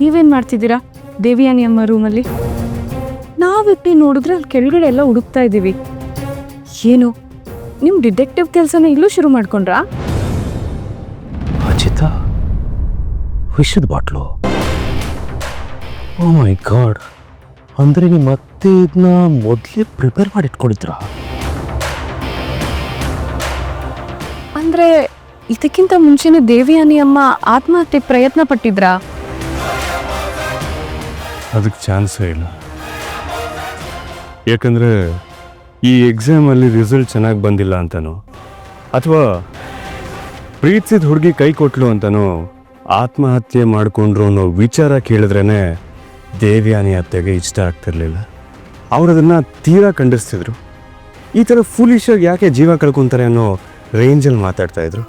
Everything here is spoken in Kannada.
ನೀವೇನು ಮಾಡ್ತಿದ್ದೀರಾ? ದೇವಿಯಾನಿ ಅಮ್ಮ ರೂಮಲ್ಲಿ? ನಾವಿಟ್ಟು ನೋಡಿದ್ರೆ ಅಲ್ಲಿ ಕೆಳಗಡೆ ಎಲ್ಲ ಹುಡುಕ್ತಾ ಇದ್ದೀವಿ. ಏನು? ನಿಮ್ಮ ಡಿಟೆಕ್ಟಿವ್ ಕೆಲಸನ ಇಲ್ಲೂ ಶುರು ಮಾಡ್ಕೊಂಡ್ರಾ? ಅಚಿತ ವಿಷದ ಬಾಟ್ಲು. ಓ ಮೈ ಗಾಡ್ ಅಂದರೆ ನೀವು ಮತ್ತೆ ಇದನ್ನ ಮೊದಲೇ ಪ್ರಿಪೇರ್ ಮಾಡಿ ಇಟ್ಕೊಂಡಿದ್ರಾ ಅಂದರೆ ಇದಕ್ಕಿಂತ ಮುಂಚೆನೇ ದೇವಿಯಾನಿ ಅಮ್ಮ ಆತ್ಮಹತ್ಯೆ ಪ್ರಯತ್ನ ಪಟ್ಟಿದ್ರಾ? ಅದಕ್ಕೆ ಚಾನ್ಸೇ ಇಲ್ಲ. ಯಾಕಂದರೆ ಈ ಎಕ್ಸಾಮಲ್ಲಿ ರಿಸಲ್ಟ್ ಚೆನ್ನಾಗಿ ಬಂದಿಲ್ಲ ಅಂತನೋ, ಅಥವಾ ಪ್ರೀತಿಸಿದ ಹುಡುಗಿ ಕೈ ಕೊಟ್ಲು ಅಂತನೋ, ಆತ್ಮಹತ್ಯೆ ಮಾಡಿಕೊಂಡ್ರು ಅನ್ನೋ ವಿಚಾರ ಕೇಳಿದ್ರೇ ದೇವ್ಯಾನಿ ಅತ್ತೆಗೆ ಇಷ್ಟ ಆಗ್ತಿರ್ಲಿಲ್ಲ. ಅವ್ರು ಅದನ್ನು ತೀರಾ ಖಂಡಿಸ್ತಿದ್ರು. ಈ ಥರ ಫುಲಿಶಾಗಿ ಯಾಕೆ ಜೀವ ಕಳ್ಕೊತಾರೆ ಅನ್ನೋ ರೇಂಜಲ್ಲಿ ಮಾತಾಡ್ತಾ ಇದ್ರು.